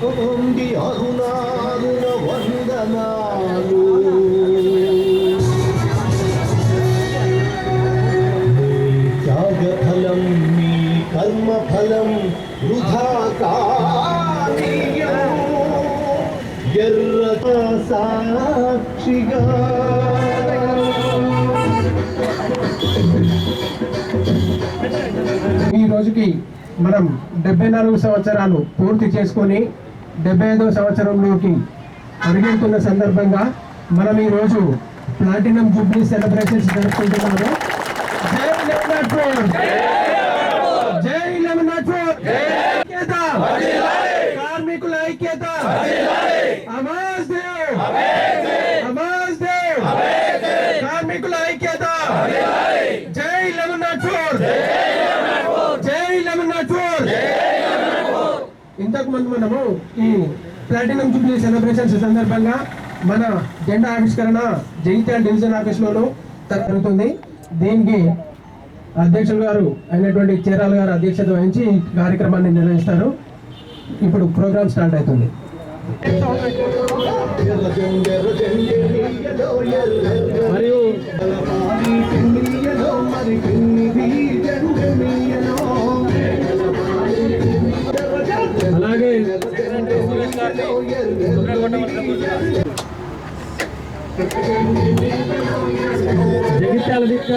పొంది అరుణారుణ వందనాలు మీ త్యాగఫలం మీ కర్మఫలం వృధా కానీయం. సాక్షిగా ఈ రోజుకి మనం డెబ్బై నాలుగు సంవత్సరాలు పూర్తి చేసుకొని డెబ్బై ఐదవ సంవత్సరంలోకి అడుగుతున్న సందర్భంగా మనం ఈ రోజు ప్లాటినం జూబ్లీ సెలబ్రేషన్స్ జరుపుకుంటున్నాము జై లెమనాథ్పూర్! జై లెమనాథ్పూర్! ఐక్యత! కార్మికుల ఐక్యత అవాజ్ దేవ్ అవాజ్ దేవ్ కార్మికుల ఐక్యత జై లెమనాథ్పూర్ జై లెమనాథ్పూర్ ముందు మనము ఈ ప్లాటినం జూబ్లీ సెలబ్రేషన్స్ సందర్భంగా మన జెండా ఆవిష్కరణ జగిత్యాల డివిజన్ ఆఫీస్లోనూ జరుగుతుంది. దీనికి అధ్యక్షులు గారు అయినటువంటి చీరాల గారు అధ్యక్షత వహించి ఈ కార్యక్రమాన్ని నిర్వహిస్తారు. ఇప్పుడు ప్రోగ్రామ్ స్టార్ట్ అవుతుంది. మరియు జగిత్యాల దీక్ష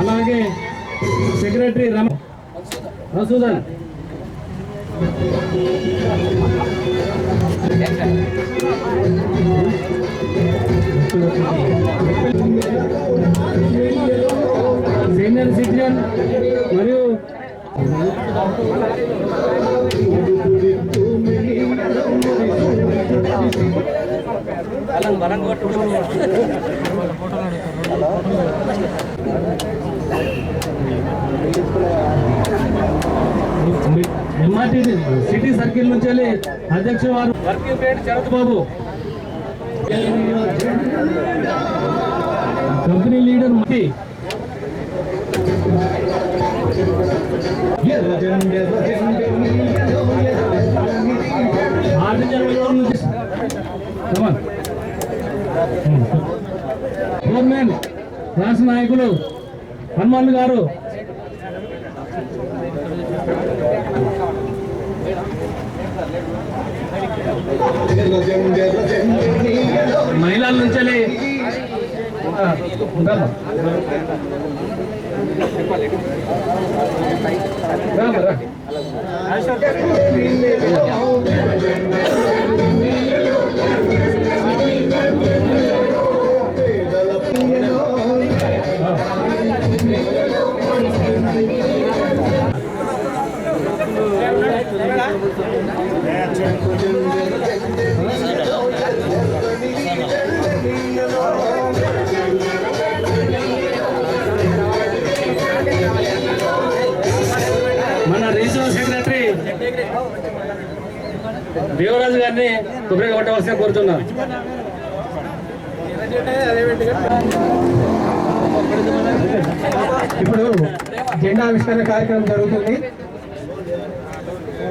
అలాగే secretary Rama Masudan senior citizen మరియు ఎంఆర్టీ సిటీ సర్కిల్ నుంచి వెళ్ళి అధ్యక్షుడు వారు working president Sharath Babu company leader మట్టి ఎర్ర జెండె, ఎర్ర జెండె, నీయలో ఎర్రెర్ర ఆర్డినరీ రోడ్ నుంచి చైర్మన్ on. రాష్ట్ర నాయకులు హనుమాన్ గారు. మహిళల నుంచి పేదల దేవరాజు గారిని కొబ్బరి కొట్టవలసిన కోరుతున్నాను. ఇప్పుడు జెండా ఆవిష్కరణ కార్యక్రమం జరుగుతుంది.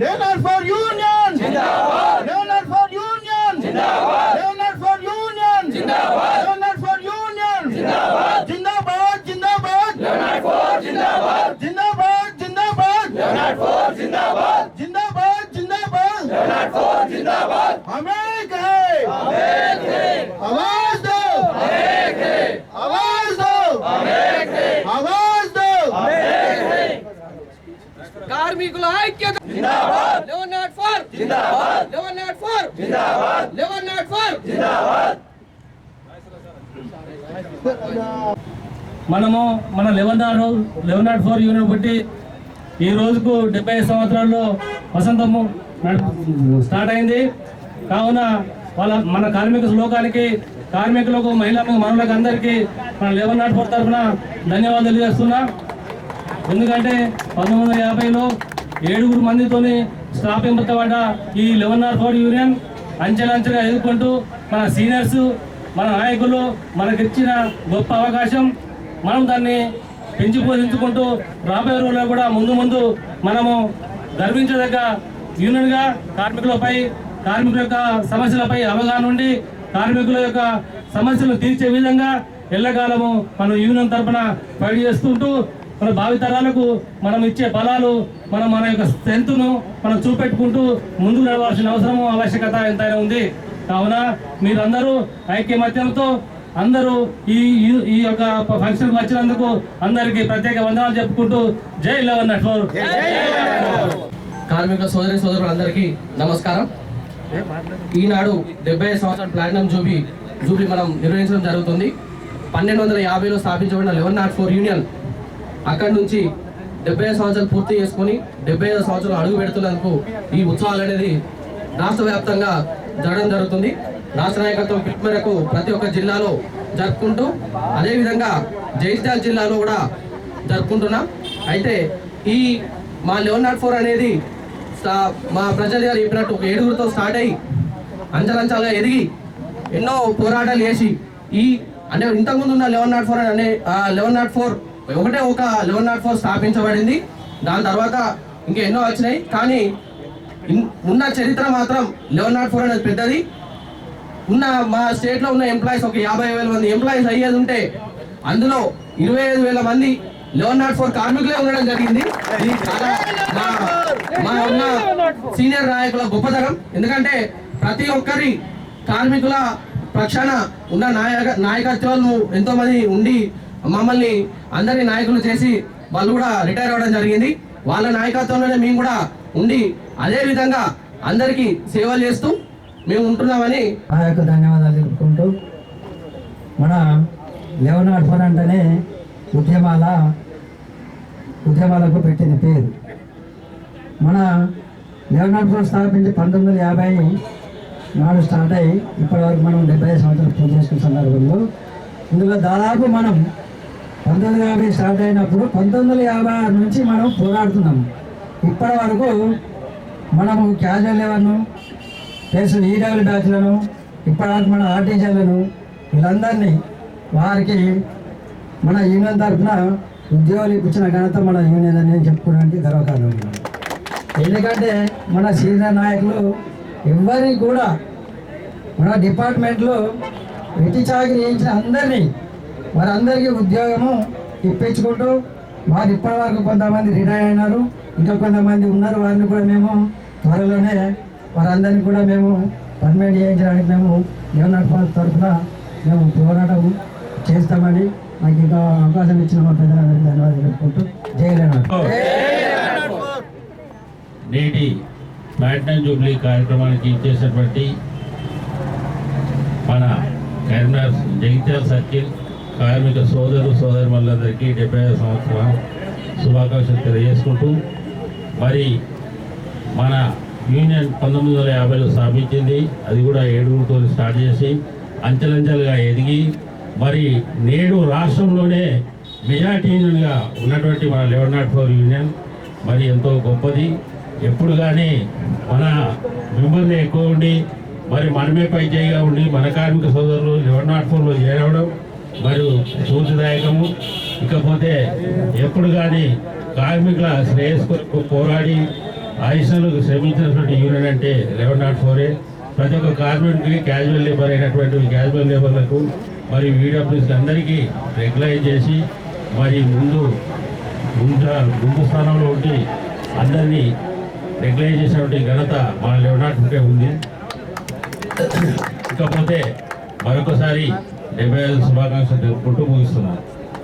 No, no, not four eleven not four! Eleven not four! మనము మన eleven not eleven not four unit బట్టి ఈ రోజుకు డెబ్బై ఐదు సంవత్సరాల్లో వసంతము స్టార్ట్ అయింది. కావున వాళ్ళ మన కార్మిక శ్లోకానికి కార్మికులకు మహిళలకు మనులకు అందరికీ మన లెవెన్ నాట్ ఫోర్ తరఫున ధన్యవాదాలు తెలియజేస్తున్నా. ఎందుకంటే పంతొమ్మిది వందల యాభైలో ఏడుగురు మందితోని స్థాపింపబడ్డ ఈ లెవెన్ నాట్ ఫోర్ యూనియన్ అంచెలంచెలుగా ఎదుర్కొంటూ మన సీనియర్స్ మన నాయకులు మనకిచ్చిన గొప్ప అవకాశం. మనం దాన్ని పెంచి పోషించుకుంటూ రాబోయే రోజుల్లో కూడా ముందు ముందు మనము గర్వించదగ్గ యూనియన్గా కార్మికులపై కార్మికుల యొక్క సమస్యలపై అవగాహన ఉండి కార్మికుల యొక్క సమస్యలు తీర్చే విధంగా ఎల్లకాలము మనం యూనియన్ తరఫున ఫైట్ చేస్తుంటూ మన భావితరాలకు మనం ఇచ్చే ఫలాలు మనం మన యొక్క స్ట్రెంత్ను మనం చూపెట్టుకుంటూ ముందుకు నడవాల్సిన అవసరము ఆవశ్యకత ఎంతైనా ఉంది. కావున మీరందరూ ఐక్యమత్యంతో అందరూ ఈ ఈ- ఈ యొక్క ఫంక్షన్ వచ్చినందుకు అందరికీ ప్రత్యేక వందనాలు చెప్పుకుంటూ జై లెవెన్ నెట్ ఫోర్. కార్మిక సోదరి సోదరులందరికీ నమస్కారం. ఈనాడు డెబ్బై ఐదు సంవత్సరాల ప్లాటినం జూబీ జూబీ మనం నిర్వహించడం జరుగుతుంది. పన్నెండు వందల యాభైలో స్థాపించబడిన లెవెన్ నాట్ ఫోర్ యూనియన్ అక్కడి నుంచి డెబ్బై ఐదు సంవత్సరాలు పూర్తి చేసుకుని డెబ్బై ఐదు సంవత్సరాలు అడుగు పెడుతున్నందుకు ఈ ఉత్సవాలు అనేది రాష్ట్ర వ్యాప్తంగా జరగడం జరుగుతుంది. రాష్ట్ర నాయకత్వం పిలుపు మేరకు ప్రతి ఒక్క జిల్లాలో జరుపుకుంటూ అదేవిధంగా జైత్యాల జిల్లాలో కూడా జరుపుకుంటున్నాం. అయితే ఈ మా లెవెన్ నాట్ ఫోర్ అనేది మా ప్రజలు గారు చెప్పినట్టు ఒక ఏడుగురితో స్టార్ట్ అయ్యి అంచలంచాలుగా ఎదిగి ఎన్నో పోరాటాలు చేసి ఈ అంటే ఇంతకుముందు ఉన్న లెవెన్ నాట్ ఫోర్ అనే లెవెన్ నాట్ ఫోర్ ఒకటే ఒక లెవెన్ నాట్ ఫోర్ స్థాపించబడింది. దాని తర్వాత ఇంకా ఎన్నో వచ్చినాయి. కానీ ఉన్న చరిత్ర మాత్రం లెవెన్ నాట్ ఫోర్ అనేది పెద్దది. ఉన్న మా స్టేట్లో ఉన్న ఎంప్లాయీస్ ఒక యాభై వేల మంది ఎంప్లాయీస్ అయ్యేది ఉంటే అందులో ఇరవై ఐదు వేల మంది లెవెన్ నాట్ ఫోర్ కార్మికులే ఉండడం జరిగింది. ఇది చాలా మా- మా ఉన్న సీనియర్ నాయకుల గొప్పతనం. ఎందుకంటే ప్రతి ఒక్కరి కార్మికుల పక్షాన ఉన్న నాయక నాయకత్వాలు ఎంతో మంది ఉండి మమ్మల్ని అందరి నాయకులు చేసి వాళ్ళు కూడా రిటైర్ అవ్వడం జరిగింది. వాళ్ళ నాయకత్వంలోనే మేము కూడా ఉండి అదే విధంగా అందరికీ సేవలు చేస్తూ మేము ఉంటున్నామని ఆ యొక్క ధన్యవాదాలు తెలుపుకుంటూ మన లెవెనాట్ ఫోర్ అంటేనే ఉద్యమాల ఉద్యమాలకు పెట్టిన పేరు. మన లెవెనాట్ ఫోర్ స్థాపించి పంతొమ్మిది వందల యాభై నాడు స్టార్ట్ అయ్యి ఇప్పటివరకు మనం డెబ్బై ఐదు సంవత్సరాలు పూర్తి చేసుకున్న సందర్భంలో ఇందులో దాదాపు మనం పంతొమ్మిది వందల యాభై స్టార్ట్ అయినప్పుడు పంతొమ్మిది వందల యాభై ఆరు నుంచి మనం పోరాడుతున్నాం. ఇప్పటి వరకు మనము క్యాజువల్ లెవెల్ను ప్లస్ ఈడబ్ల్యూ బ్యాచ్లను ఇప్పటివరకు మన ఆర్టీసీలను వీళ్ళందరినీ వారికి మన యూనియన్ తరఫున ఉద్యోగాలు ఇప్పించిన ఘనత మన యూనియన్ అని చెప్పుకోవడానికి గర్వకారణం. ఎందుకంటే మన సీనియర్ నాయకులు ఎవరిని కూడా మన డిపార్ట్మెంట్లో వెట్టి చాకరీ చేయించిన అందరినీ వారందరికీ ఉద్యోగము ఇప్పించుకుంటూ వారు ఇప్పటి వరకు కొంతమంది రిటైర్ అయినారు ఇంకా కొంతమంది ఉన్నారు. వారిని కూడా మేము త్వరలోనే వారందరినీ కూడా మేము పర్మనెంట్ చేయించడానికి మేము యువనాట్ తరఫున మేము పోరాటం చేస్తామని నాకు ఇంకా అవకాశం ఇచ్చిన మా ప్రజలందరికీ ధన్యవాదాలు చెప్పుకుంటూ జయలేనాడు నేటి ప్లాటినం జూబ్లీ కార్యక్రమానికి ఇచ్చేసినటువంటి మన కరీంనగర్ జగిత్యాల సర్కిల్ కార్మిక సోదరు సోదరులందరికీ డెబ్బై ఐదు సంవత్సరం శుభాకాంక్షలు తెలియజేసుకుంటూ మరి మన యూనియన్ పంతొమ్మిది వందల యాభైలో స్థాపించింది అది కూడా ఏడుగురితో స్టార్ట్ చేసి అంచెలంచెలుగా ఎదిగి మరి నేడు రాష్ట్రంలోనే మెజార్టీ యూనియన్గా ఉన్నటువంటి మన లెవెన్ నాట్ ఫోర్ యూనియన్ మరి ఎంతో గొప్పది. ఎప్పుడు కానీ మన మెంబర్లు ఎక్కువ ఉండి మరి మనమే పై చేయిగా ఉండి మన కార్మిక సోదరులు లెవెన్ నాట్ ఫోర్లో చేరవడం మరి స్ఫూర్తిదాయకము ఇకపోతే ఎప్పుడు కానీ కార్మికుల శ్రేయస్ కొరకు పోరాడి ఆయుషాలకు శ్రమించినటువంటి యూనియన్ అంటే లెవెన్ నాట్ ఫోరే ప్రతి ఒక్క కార్మికుడికి క్యాజువల్ లేబర్ అయినటువంటి క్యాజువల్ లేబర్లకు మరి వీడబ్ల్యూస్ అందరికీ రెగ్యులైజ్ చేసి మరి ముందు ముందు ముందు స్థానంలో ఉండి అందరినీ రెగ్యులైజ్ చేసినటువంటి ఘనత మన లెవెన్ నాట్ ఫోరే ఉంది. ఇకపోతే మరొకసారి డెబ్బై ఐదు శుభాకాంక్షలు తెలుపుకుంటూ ముగిస్తున్నాను.